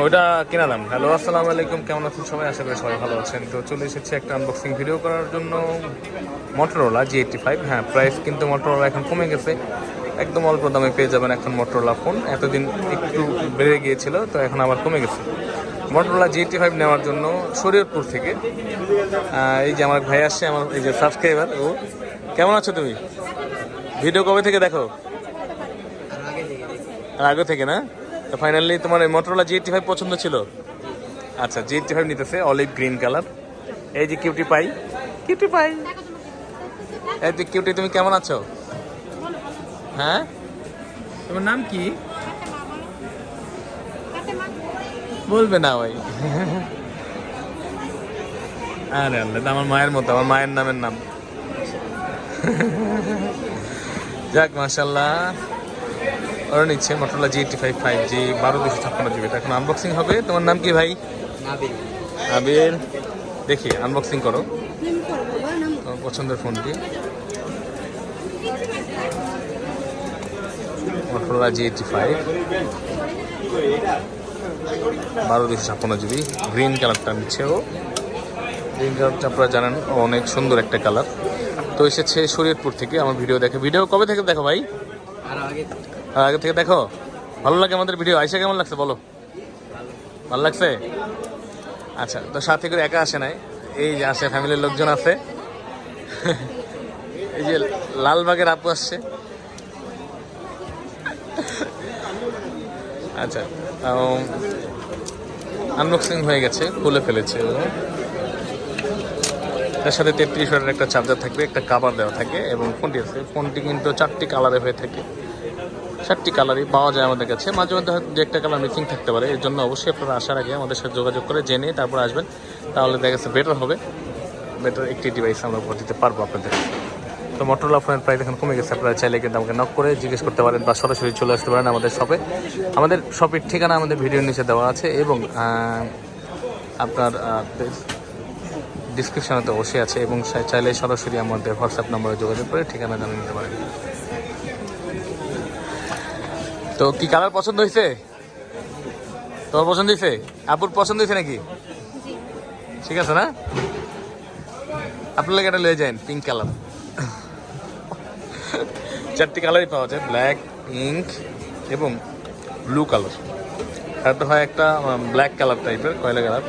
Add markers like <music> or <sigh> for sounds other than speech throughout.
ওটা কিনা দাম হ্যালো আসসালামু আলাইকুম কেমন আছেন সবাই? আশা করি সবাই ভালো আছেন। তো চলে এসেছি একটা আনবক্সিং ভিডিও করার জন্য মোটরোলা জি এইটটি ফাইভ হ্যাঁ প্রাইস কিন্তু মোটরোলা এখন কমে গেছে। একদম অল্প দামে পেয়ে যাবেন এখন মোটরোলা ফোন এতদিন একটু বেড়ে গিয়েছিল তো এখন আবার কমে গেছে। মোটরোলা জি এইটটি ফাইভ নেওয়ার জন্য শরীয়তপুর থেকে এই যে আমার ভাই আসছে আমার এই যে সাবস্ক্রাইবার ও কেমন আছো তুমি? ভিডিও কবে থেকে দেখো? আর আগে থেকে না? তো ফাইনালি তোমার এই মোটরোলা জি এইটটি ফাইভ পছন্দ ছিল? আচ্ছা জি ফাইভ নিতেছে অলিভ গ্রিন কালার এই যে কিউটি পাই কিউটি পাই এই যে কিউটি তুমি কেমন আছো? হ্যাঁ? তোমার নাম কি? বলবে না ভাই। আরে আল্লাহ আমার মায়ের মতো আমার মায়ের নামের নাম। যাক মাশাল্লাহ ওরা নিচ্ছে Motorola G eighty five five G বারো দুশো ছাপ্পান্ন জিবি এখন আনবক্সিং হবে। তোমার নাম কি ভাই? নাবিল। আবির দেখি আনবক্সিং করো। পছন্দের ফোনটি। মোটরলা জি এইটটি ফাইভ বারো দুশো ছাপ্পান্ন জিবি গ্রিন কালারটা নিচ্ছে ও। গ্রিন কালারটা আপনারা জানেন ও অনেক সুন্দর একটা কালার তো এসেছে শরীয়তপুর থেকে আমার ভিডিও দেখে। ভিডিও কবে থেকে দেখো ভাই? আর আগে থেকে দেখো, ভালো লাগে আমাদের ভিডিও আইসা কেমন লাগছে বলো? ভালো লাগছে? আচ্ছা তো সাথে করে একা আসে নাই। এই যে আসে ফ্যামিলির লোকজন আছে। <laughs> এই যে লালবাগের আপু আসছে। আচ্ছা আনবক্সিং হয়ে গেছে, খুলে ফেলেছে। তার সাথে তেত্রিশ একটা চার্জার থাকবে, একটা কাভার দেওয়া থাকে, এবং ফোনটি আছে। ফোনটি কিন্তু চারটি কালারে হয়ে থাকে। চারটি কালারই পাওয়া যায় আমাদের কাছে। মাঝে মধ্যে হয়তো একটা কালার মিসিং থাকতে পারে। এর জন্য অবশ্যই আপনারা আসার আগে আমাদের সাথে যোগাযোগ করে জেনে তারপর আসবেন। তাহলে দেখা যাচ্ছে বেটার হবে। বেটার একটি ডিভাইস আমরা উপহার দিতে পারব আপনাদের। তো মোটরলা ফোনের প্রাইস এখন কমে গেছে। আপনারা চাইলে কিন্তু আমাকে নক করে জিজ্ঞেস করতে পারেন বা সরাসরি চলে আসতে পারেন আমাদের শপে আমাদের শপের ঠিকানা আমাদের ভিডিওর নিচে দেওয়া আছে এবং আপনার ডিসক্রিপশনে তো অবশ্যই আছে এবং চাইলে সরাসরি আমাদের হোয়াটসঅ্যাপ নম্বরে যোগাযোগ করে ঠিকানা জানিয়ে নিতে পারেন। তো কি কালার পছন্দ হয়েছে তোমার পছন্দ হয়েছে আপুর পছন্দ হয়েছে নাকি? ঠিক আছে না? আপনার লাগে এটা লয়ে যান পিঙ্ক কালার চারটি কালারই পাওয়া যায় ব্ল্যাক পিঙ্ক এবং ব্লু কালার একটা হয় একটা ব্ল্যাক কালার টাইপের কয়লা কালার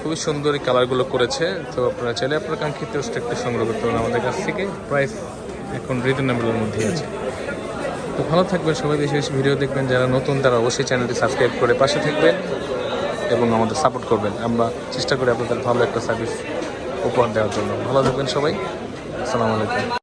খুবই সুন্দর এই কালারগুলো করেছে। তো আপনারা চাইলে আপনার কাঙ্ক্ষিত স্টেকটি সংগ্রহ করতে পারেন আমাদের কাছ থেকে। প্রাইস এখন রিজনেবলের মধ্যেই আছে। তো ভালো থাকবেন, সবাই বেশি বেশি ভিডিও দেখবেন। যারা নতুন, তারা অবশ্যই চ্যানেলটি সাবস্ক্রাইব করে পাশে থাকবেন এবং আমাদের সাপোর্ট করবেন। আমরা চেষ্টা করি আপনাদের ভালো একটা সার্ভিস উপহার দেওয়ার জন্য। ভালো থাকবেন সবাই। আসসালামু আলাইকুম।